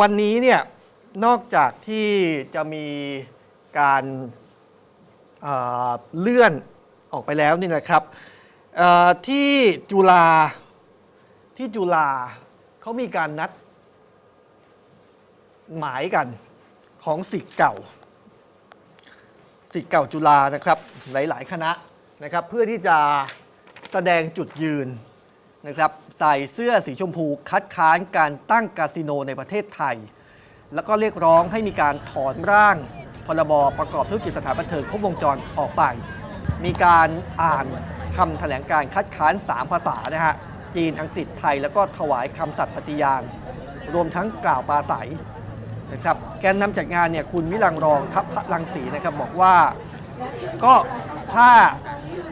วันนี้เนี่ยนอกจากที่จะมีการเเลื่อนออกไปแล้วนี่นะครับที่จุฬาที่จุฬาเขามีการนัดหมายกันของสิทธิ์เก่าสิทธิ์เก่าจุฬานะครับหลาย ๆ คณะนะครับเพื่อที่จะแสดงจุดยืน นะครับใส่เสื้อสีชมพูคัดค้านการตั้งคาสิโนในประเทศไทย แล้วก็เรียกร้องให้มีการถอนร่างพรบประกอบธุรกิจสถานบันเทิงครบวงจรออกไป มีการอ่านคำแถลงการคัดค้าน 3 ภาษานะฮะจีนอังกฤษไทย แล้วก็ถวายคำสัตย์ปฏิญาณ รวมทั้งกล่าวปราศัยนะครับแกนนำจัดงานเนี่ยคุณวิรังรองทัพลังศรีนะครับบอกว่าก็ถ้า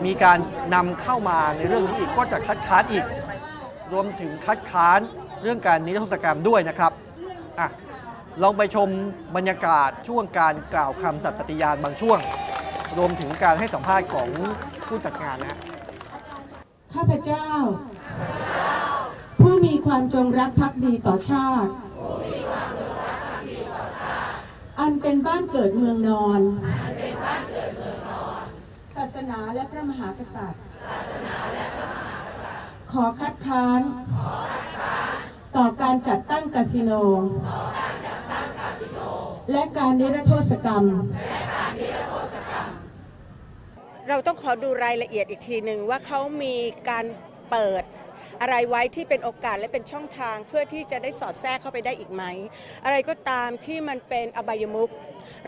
มีการนำเข้ามาในเรื่องนี้อีกก็จะคัดค้านอีก รวมถึงคัดค้านเรื่องการนิรโทษกรรมด้วยนะครับอะลองไปชมบรรยากาศช่วงการกล่าวคำสัตย์ปฏิญาณบางช่วง รวมถึงการให้สัมภาษณ์ของผู้จัดงานนะฮะข้าพเจ้า ผู้มีความจงรักภักดีต่อชาติ อันเป็นบ้านเกิดเมืองนอน ศาสนาและพระมหากษัตริย์ ขอคัดค้านต่อการจัดตั้งคาสิโน และการนิรโทษกรรม เราต้องขอดูรายละเอียดอีกทีหนึ่งว่าเขามีการเปิดอะไรไว้ที่เป็นโอกาสและเป็นช่องทางเพื่อที่จะได้สอดแทรกเข้าไปได้อีกไหม อะไรก็ตามที่มันเป็นอบายมุข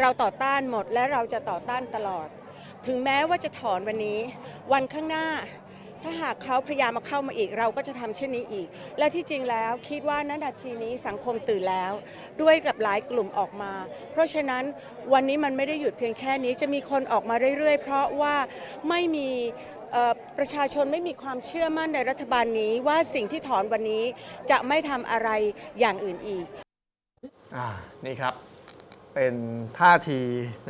เราต่อต้านหมดและเราจะต่อต้านตลอด ถึงแม้ว่าจะถอนวันนี้ วันข้างหน้า ถ้าหากเขาพยายามมาเข้ามาอีก เราก็จะทำเช่นนี้อีก และที่จริงแล้วคิดว่าณนาทีนี้สังคมตื่นแล้ว ด้วยกับหลายกลุ่มออกมา เพราะฉะนั้นวันนี้มันไม่ได้หยุดเพียงแค่นี้จะมีคนออกมาเรื่อยๆ เพราะว่าไม่มีประชาชนไม่มีความเชื่อมั่นในรัฐบาลนี้ว่าสิ่งที่ถอนวันนี้จะไม่ทำอะไรอย่างอื่นอีกอ่านี่ครับ เป็นท่าที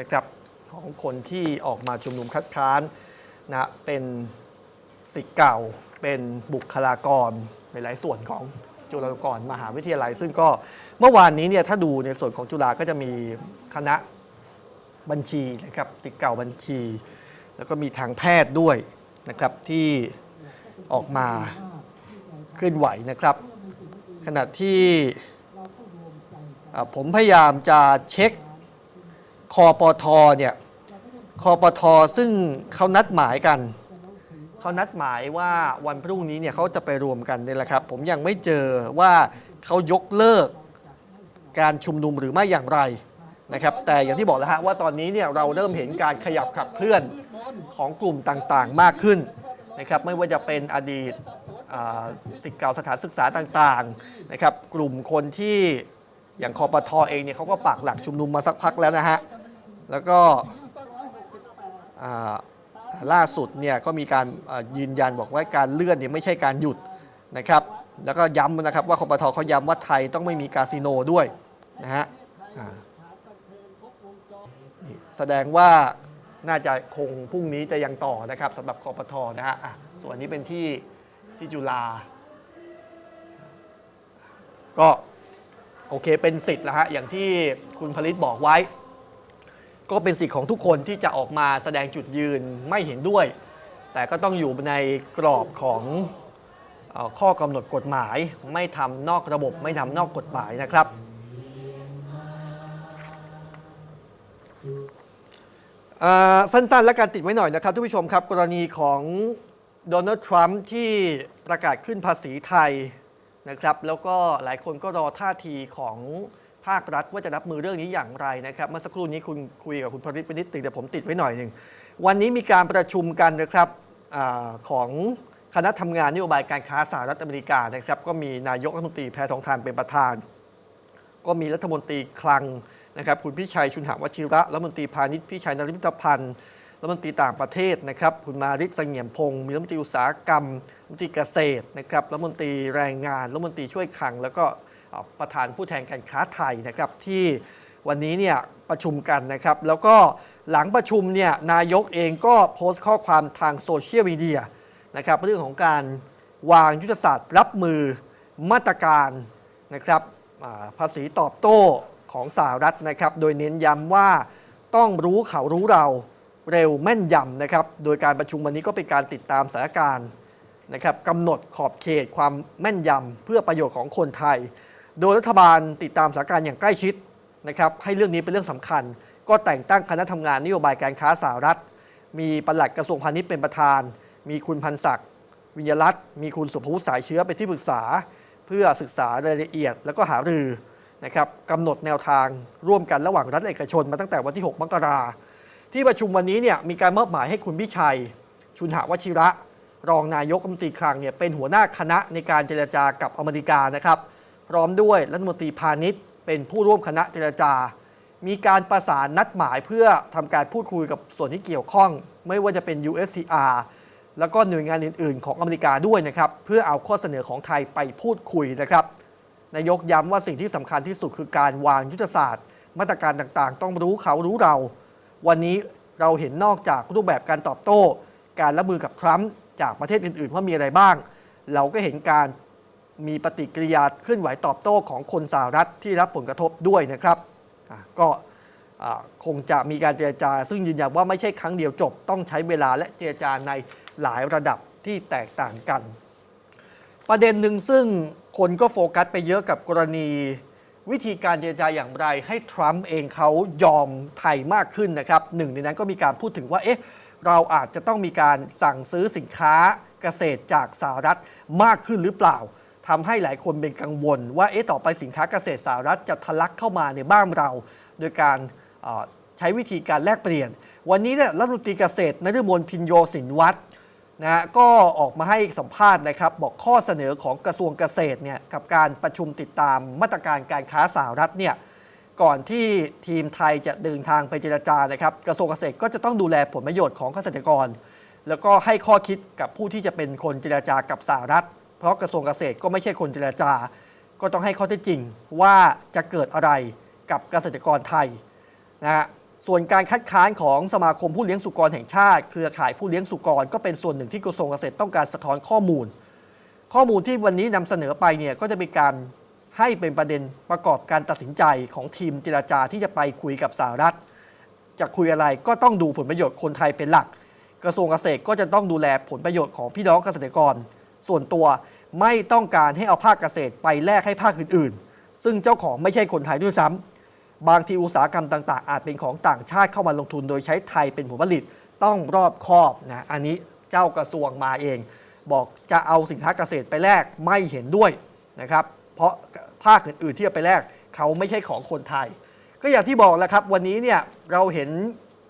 นะครับของคนที่ออกมาชุมนุมคัดค้านนะเป็น สิทธิ์เก่าเป็นบุคลากรในหลายส่วนของจุฬาลงกรณ์มหาวิทยาลัย ซึ่งก็เมื่อวานนี้เนี่ยถ้าดูในส่วนของจุฬาก็จะมีคณะบัญชีนะครับสิทธิ์เก่าบัญชี แล้วก็มีทางแพทย์ด้วยนะครับที่ออกมาเคลื่อนไหวนะครับ ขณะที่ผมพยายามจะเช็คคอปทเนี่ยคอปทซึ่งเขานัดหมายกัน เขานัดหมายว่าวันพรุ่งนี้เนี่ยเขาจะไปรวมกันเนี่ยแหละครับ ผมยังไม่เจอว่าเขายกเลิกการชุมนุมหรือไม่อย่างไรนะครับแต่อย่างที่บอกแล้วฮะว่าตอนนี้เนี่ยเราเริ่มเห็นการขยับขับเคลื่อนของกลุ่มต่างๆมากขึ้นนะครับไม่ว่าจะเป็นอดีตสิทธิ์เก่าสถานศึกษาต่างๆนะครับกลุ่มคนที่อย่างคอปทอเองเนี่ยเขาก็ปักหลักชุมนุมมาสักพักแล้วนะฮะแล้วก็ ล่าสุดเนี่ยก็มีการยืนยันบอกว่าการเลื่อนเนี่ยไม่ใช่การหยุดนะครับแล้วก็ย้ำนะครับว่าคอปทเขาย้ำว่าไทยต้องไม่มีคาสิโนด้วยนะฮะแสดงว่าน่าจะคงพรุ่งนี้จะยังต่อนะครับสำหรับคอปทนะฮะอะส่วนนี้เป็นที่ที่จุฬาก็โอเคเป็นสิทธิ์แล้วฮะอย่างที่คุณผลิตบอกไว้ ก็เป็นสิทธิ์ของทุกคนที่จะออกมาแสดงจุดยืนไม่เห็นด้วย แต่ก็ต้องอยู่ในกรอบของอข้อกำหนดกฎหมาย ไม่ทำนอกระบบไม่ทำนอกกฎหมายนะครับ สั้นๆ และการติดไว้หน่อยนะครับทุกผู้ชมครับ กรณีของโดนัลด์ทรัมป์ที่ประกาศขึ้นภาษีไทยนะครับ แล้วก็หลายคนก็รอท่าทีของ ภาครัฐว่าจะรับมือเรื่องนี้อย่างไรนะครับ เมื่อสักครู่นี้คุณคุยกับคุณพริตไปนิดนึงแต่ผมติดไว้หน่อยหนึ่งวันนี้มีการประชุมกันนะครับอของคณะทำงานนโยบายการค้าสหรัฐอเมริกานะครับ ก็มีนายกรัฐมนตรีแพทองทานเป็นประธาน ก็มีรัฐมนตรีคลังนะครับ คุณพิชัยชุนหวชิระรัฐมนตรีพาณิชย์พิชัยนริมิตพันธ์รัฐมนตรีต่างประเทศนะครับ คุณมาริศเสงี่ยมพงศ์มีรัฐมนตรีอุตสาหกรรมรัฐมนตรีเกษตรนะครับรัฐมนตรีแรงงานรัฐมนตรีช่วยคลังแล้วก็ ประธานผู้แทนการค้าไทยนะครับที่วันนี้เนี่ยประชุมกันนะครับ แล้วก็หลังประชุมเนี่ยนายกเองก็โพสต์ข้อความทางโซเชียลมีเดียนะครับเรื่องของการวางยุทธศาสตร์รับมือมาตรการนะครับภาษีตอบโต้ของสหรัฐนะครับ โดยเน้นย้ำว่าต้องรู้เขารู้เราเร็วแม่นยำนะครับ โดยการประชุมวันนี้ก็เป็นการติดตามสถานการณ์นะครับกำหนดขอบเขตความแม่นยำเพื่อประโยชน์ของคนไทย โดยรัฐบาลติดตามสถานการณ์อย่างใกล้ชิดนะครับให้เรื่องนี้เป็นเรื่องสำคัญ ก็แต่งตั้งคณะทำงานนโยบายการค้าสหรัฐ มีปลัดกระทรวงพาณิชย์เป็นประธาน มีคุณพันศักดิ์วิญญรัตน์มีคุณสุภวุฒิสายเชื้อเป็นที่ปรึกษา เพื่อศึกษารายละเอียด แล้วก็หารือนะครับกำหนดแนวทางร่วมกันระหว่างรัฐเอกชนมาตั้งแต่วันที่ 6 มกราที่ประชุมวันนี้เนี่ยมีการมอบหมายให้คุณพิชัย ชุนหาวชิระ รองนายกรัฐมนตรีคลังเนี่ยเป็นหัวหน้าคณะในการเจรจากับอเมริกานะครับ พร้อมด้วยรัฐมนตรีพาณิชย์ เป็นผู้ร่วมคณะเจรจา มีการประสานนัดหมายเพื่อทำการพูดคุยกับส่วนที่เกี่ยวข้อง ไม่ว่าจะเป็น USCR แล้วก็หน่วยงานอื่น ๆ ของอเมริกาด้วยนะครับเพื่อเอาข้อเสนอของไทยไปพูดคุยนะครับนายกย้ำว่าสิ่งที่สำคัญที่สุดคือการวางยุทธศาสตร์ มาตรการต่างๆ ต้องรู้เขารู้เรา วันนี้เราเห็นนอกจากรูปแบบการตอบโต้ การรับมือกับทรัมป์จากประเทศอื่นๆว่ามีอะไรบ้าง เราก็เห็นการ มีปฏิกิริยาเคลื่อนไหวตอบโต้ของคนสหรัฐที่รับผลกระทบด้วยนะครับก็คงจะมีการเจรจา ซึ่งยืนยันว่าไม่ใช่ครั้งเดียวจบ ต้องใช้เวลาและเจรจาในหลายระดับที่แตกต่างกัน ประเด็นหนึ่งซึ่งคนก็โฟกัสไปเยอะกับกรณี วิธีการเจรจาอย่างไร ให้ทรัมป์เองเขายอมไทยมากขึ้นนะครับหนึ่งในนั้นก็มีการพูดถึงว่าเอ๊ะเราอาจจะต้องมีการสั่งซื้อสินค้าเกษตรจากสหรัฐมากขึ้นหรือเปล่า ทำให้หลายคนเป็นกังวล ว่าเอ๊ะต่อไปสินค้าเกษตรสหรัฐจะทะลักเข้ามาในบ้านเรา โดยการใช้วิธีการแลกเปลี่ยน วันนี้เนี่ยรัฐมนตรีเกษตรนฤมลพินโยสินวัตรนะฮะก็ออกมาให้สัมภาษณ์นะครับบอกข้อเสนอของกระทรวงเกษตรเนี่ยกับการประชุมติดตามมาตรการการค้าสหรัฐเนี่ยก่อนที่ทีมไทยจะเดินทางไปเจรจานะครับกระทรวงเกษตรก็จะต้องดูแลผลประโยชน์ของเกษตรกร แล้วก็ให้ข้อคิดกับผู้ที่จะเป็นคนเจรจากับสหรัฐ เพราะกระทรวงเกษตรก็ไม่ใช่คนเจรจา ก็ต้องให้ข้อเท็จจริงว่าจะเกิดอะไรกับเกษตรกรไทยนะฮะส่วนการคัดค้านของสมาคมผู้เลี้ยงสุกรแห่งชาติ เครือข่ายผู้เลี้ยงสุกรก็เป็นส่วนหนึ่งที่กระทรวงเกษตรต้องการสะท้อนข้อมูล ข้อมูลที่วันนี้นำเสนอไปเนี่ยก็จะเป็นการให้เป็นประเด็นประกอบการตัดสินใจของทีมเจรจาที่จะไปคุยกับสหรัฐ จะคุยอะไรก็ต้องดูผลประโยชน์คนไทยเป็นหลัก กระทรวงเกษตรก็จะต้องดูแลผลประโยชน์ของพี่น้องเกษตรกร ส่วนตัว ไม่ต้องการให้เอาภาคเกษตรไปแลกให้ภาคอื่นๆ ซึ่งเจ้าของไม่ใช่คนไทยด้วยซ้ำบางทีอุตสาหกรรมต่างๆ อาจเป็นของต่างชาติเข้ามาลงทุนโดยใช้ไทยเป็นผลผลิตต้องรอบคอบนะอันนี้เจ้ากระทรวงมาเอง บอกจะเอาสินค้าเกษตรไปแลกไม่เห็นด้วยนะครับเพราะภาคอื่นๆที่จะไปแลกเขาไม่ใช่ของคนไทย ก็อย่างที่บอกแล้วครับวันนี้เนี่ยเราเห็น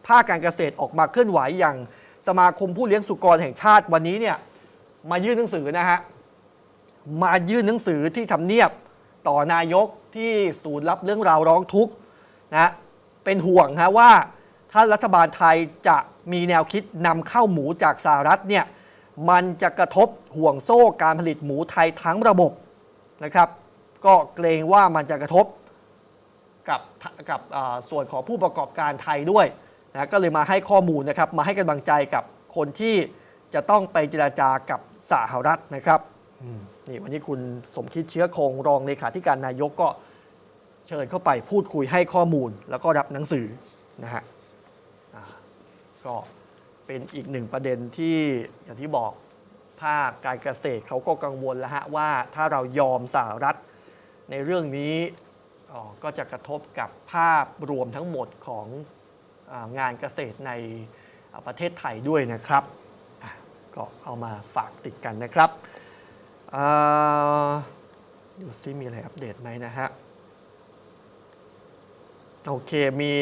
ภาคการเกษตรออกมาเคลื่อนไหวอย่างสมาคมผู้เลี้ยงสุกรแห่งชาติวันนี้เนี่ยมายื่นหนังสือนะฮะ มายื่นหนังสือที่ทำเนียบต่อนายกที่ศูนย์รับเรื่องราวร้องทุกข์นะเป็นห่วงฮะว่าถ้ารัฐบาลไทยจะมีแนวคิดนำเข้าหมูจากสหรัฐเนี่ยมันจะกระทบห่วงโซ่การผลิตหมูไทยทั้งระบบนะครับ ก็เกรงว่ามันจะกระทบกับกับส่วนของผู้ประกอบการไทยด้วยนะก็เลยมาให้ข้อมูลนะครับ มาให้กำลังใจกับคนที่จะต้องไปเจราจากับสหรัฐนะครับ นี่วันนี้คุณสมคิดเชื้อคงรองเลขาธิการนายกก็เชิญเข้าไปพูดคุยให้ข้อมูล แล้วก็รับหนังสือนะฮะก็เป็นอีกหนึ่งประเด็นที่อย่างที่บอกภาคการเกษตรเขาก็กังวลแล้วฮะว่าถ้าเรายอมสหรัฐในเรื่องนี้ก็จะกระทบกับภาพรวมทั้งหมดของงานเกษตรในประเทศไทยด้วยนะครับ ก็เอามาฝากติดกันนะครับ ดูซิมีอะไรอัปเดตไหมนะฮะ โอเค มี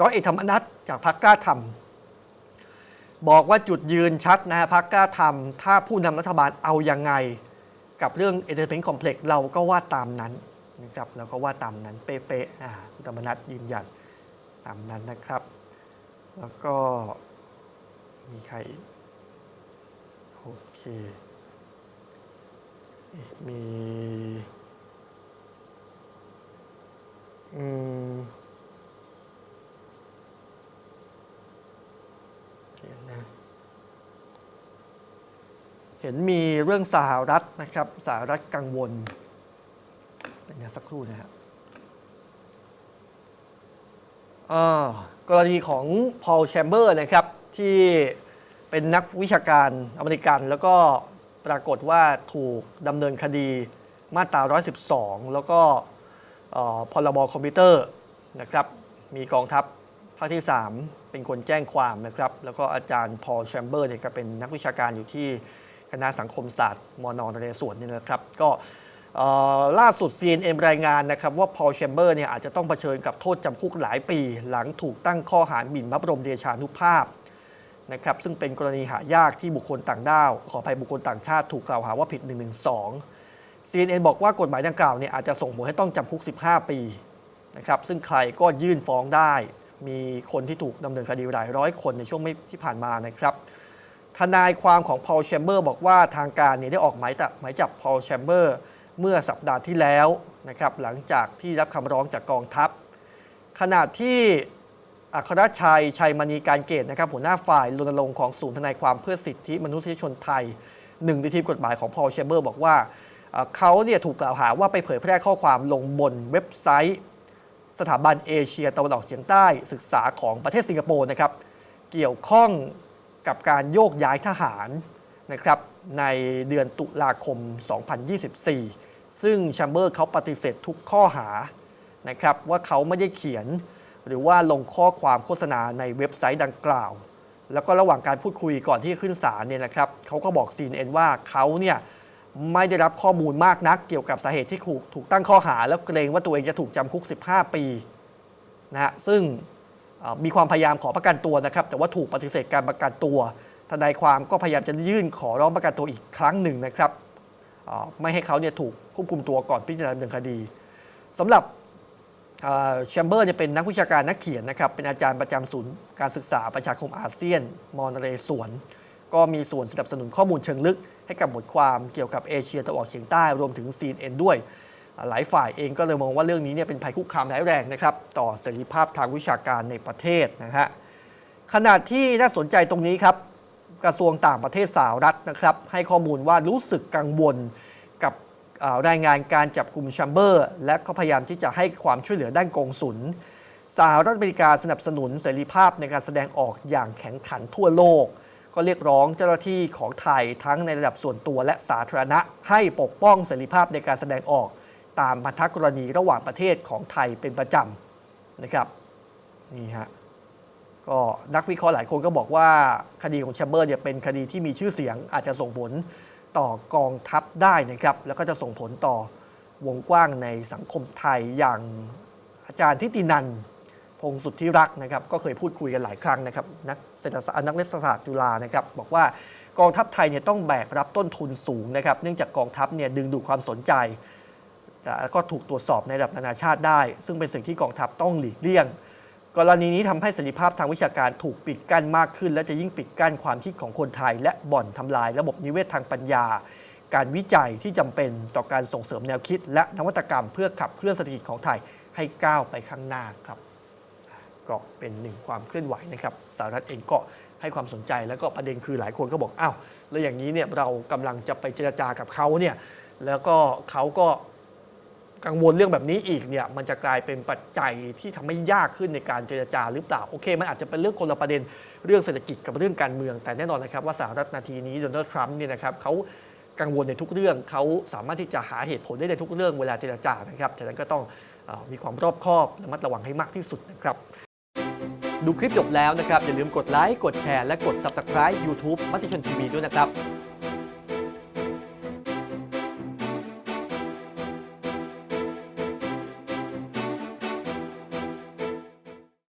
ร้อยเอกธรรมนัฐจากพักกล้าทำบอกว่าจุดยืนชัดนะฮะพักล้าทำถ้าผู้นำรัฐบาลเอายังไง กับเรื่อง Entertainment Complex เราก็ว่าตามนั้นนะครับเราก็ว่าตามนั้นเป๊ะๆอ่าคุณธรรมนัฐยืนยันตามนั้นนะครับ แล้วก็มีใคร เคเอ๊ะมีอืมเดี๋ยวนะเห็นมีเรื่องสหรัฐนะครับสหรัฐกังวลเดี๋ยวสักครู่นะฮะอ่ากรณีของพอลแชมเบอร์นะครับที่ เป็นนักวิชาการอเมริกัน แล้วก็ปรากฏว่าถูกดำเนินคดีมาตรา 112 แล้วก็เอ่อพรบคอมพิวเตอร์นะครับ มีกองทัพภาคที่ 3 เป็นคนแจ้งความนะครับ แล้วก็อาจารย์พอลแชมเบอร์เนี่ยก็เป็นนักวิชาการอยู่ที่คณะสังคมศาสตร์มอนอนเรศวรนี่นะครับ ก็ล่าสุด CNN รายงานนะครับว่าพอลแชมเบอร์เนี่ยอาจจะต้องเผชิญกับโทษจำคุกหลายปี หลังถูกตั้งข้อหาหมิ่นพระบรมเดชานุภาพ นะครับซึ่งเป็นกรณีหายากที่บุคคลต่างด้าว ขออภัยบุคคลต่างชาติถูกกล่าวหาว่าผิด 112 CNN บอกว่ากฎหมายดังกล่าวเนี่ยอาจจะส่งผลให้ต้องจำคุก 15 ปีนะครับซึ่งใครก็ยื่นฟ้องได้ มีคนที่ถูกดำเนินคดีหลายร้อยคนในช่วงไม่ที่ผ่านมานะครับทนายความของพอลแชมเบอร์บอกว่าทางการเนี่ยได้ออกหมายจับหมายจับพอลแชมเบอร์เมื่อสัปดาห์ที่แล้วนะครับหลังจากที่รับคำร้องจากกองทัพ ขณะที่ อัครชัย ชัยมณีการเกตนะครับหัวหน้าฝ่ายรณรงค์ของศูนย์ทนายความเพื่อสิทธิมนุษยชนไทยหนึ่งในทีมกฎหมายของพอลแชมเบอร์ บอกว่าเขาเนี่ยถูกกล่าวหาว่าไปเผยแพร่ข้อความลงบนเว็บไซต์ สถาบันเอเชียตะวันออกเฉียงใต้ศึกษาของประเทศสิงคโปร์นะครับเกี่ยวข้องกับการโยกย้ายทหารนะครับในเดือนตุลาคม 2024 ซึ่งแชมเบอร์เขาปฏิเสธทุกข้อหานะครับว่าเขาไม่ได้เขียน หรือว่าลงข้อความโฆษณาในเว็บไซต์ดังกล่าว แล้วก็ระหว่างการพูดคุยก่อนที่ขึ้นศาลเนี่ยนะครับเขาก็บอก CNN ว่าเขาเนี่ยไม่ได้รับข้อมูลมากนักเกี่ยวกับสาเหตุที่ถูกถูกตั้งข้อหา แล้วเกรงว่าตัวเองจะถูกจำคุก 15 ปีนะฮะซึ่งมีความพยายามขอประกันตัวนะครับ แต่ว่าถูกปฏิเสธการประกันตัว ทนายความก็พยายามจะยื่นขอร้องประกันตัวอีกครั้งหนึ่งนะครับ ไม่ให้เขาเนี่ยถูกควบคุมตัวก่อนพิจารณาดำเนินคดีสำหรับ แชมเบอร์เนี่ยเป็นนักวิชาการนักเขียนนะครับ เป็นอาจารย์ประจำศูนย์การศึกษาประชาคมอาเซียน มอนเรสวน ก็มีส่วนสนับสนุนข้อมูลเชิงลึก ให้กับบทความเกี่ยวกับเอเชียตะวันออกเฉียงใต้รวมถึง CNN ด้วย หลายฝ่ายเองก็เลยมองว่าเรื่องนี้เนี่ยเป็นภัยคุกคามร้ายแรงนะครับ ต่อเสรีภาพทางวิชาการในประเทศนะฮะขณะที่น่าสนใจตรงนี้ครับกระทรวงต่างประเทศสหรัฐนะครับให้ข้อมูลว่ารู้สึกกังวล รายงานการจับกลุ่มแชมเบอร์ และก็พยายามที่จะให้ความช่วยเหลือด้านกองสุลสหรัฐอเมริกาสนับสนุนเสรีภาพในการแสดงออกอย่างแข็งขันทั่วโลก ก็เรียกร้องเจ้าหน้าที่ของไทยทั้งในระดับส่วนตัวและสาธารณะ ให้ปกป้องเสรีภาพในการแสดงออก ตามพันธกรณีระหว่างประเทศของไทยเป็นประจำนะครับนี่ฮะก็นักวิเคราะห์หลายคนก็บอกว่าคดีของแชมเบอร์เนี่ยเป็นคดีที่มีชื่อเสียงอาจจะส่งผล ต่อกองทัพได้นะครับ แล้วก็จะส่งผลต่อวงกว้างในสังคมไทยอย่างอาจารย์ทิตินันพงศ์สุทธิรักนะครับ ก็เคยพูดคุยกันหลายครั้งนะครับ นักเศรษฐศาสตร์นักรัฐศาสตร์จุฬานะครับ บอกว่ากองทัพไทยเนี่ยต้องแบกรับต้นทุนสูงนะครับ เนื่องจากกองทัพเนี่ยดึงดูดความสนใจแต่ก็ถูกตรวจสอบในระดับนานาชาติได้ ซึ่งเป็นสิ่งที่กองทัพต้องหลีกเลี่ยง กรณีนี้ทำให้เสรีภาพทางวิชาการถูกปิดกั้นมากขึ้น และจะยิ่งปิดกั้นความคิดของคนไทย และบ่อนทำลายระบบนิเวศทางปัญญา การวิจัยที่จำเป็นต่อการส่งเสริมแนวคิด และนวัตกรรมเพื่อขับเคลื่อนเศรษฐกิจของไทยให้ก้าวไปข้างหน้าครับก็เป็นหนึ่งความเคลื่อนไหวนะครับสหรัฐเองก็ให้ความสนใจแล้วก็ประเด็นคือหลายคนก็บอกอ้าวแล้วอย่างนี้เนี่ยเรากำลังจะไปเจรจากับเขาเนี่ยแล้วก็เขาก็ กังวลเรื่องแบบนี้อีกเนี่ยมันจะกลายเป็นปัจจัยที่ทำให้ยากขึ้นในการเจรจาหรือเปล่า โอเค มันอาจจะเป็นเรื่องคนละประเด็นเรื่องเศรษฐกิจกับเรื่องการเมือง แต่แน่นอนนะครับว่าสหรัฐนาทีนี้โดนัลด์ทรัมป์เนี่ยนะครับเขากังวลในทุกเรื่องเขาสามารถที่จะหาเหตุผลได้ในทุกเรื่องเวลาเจรจานะครับฉะนั้นก็ต้องออมีความรอบคอบระมัดระวังให้มากที่สุดนะครับ ดูคลิปจบแล้วนะครับอย่าลืมกดไลค์กดแชร์และกด Subscribe YouTube มติชนทีวีด้วยนะครับ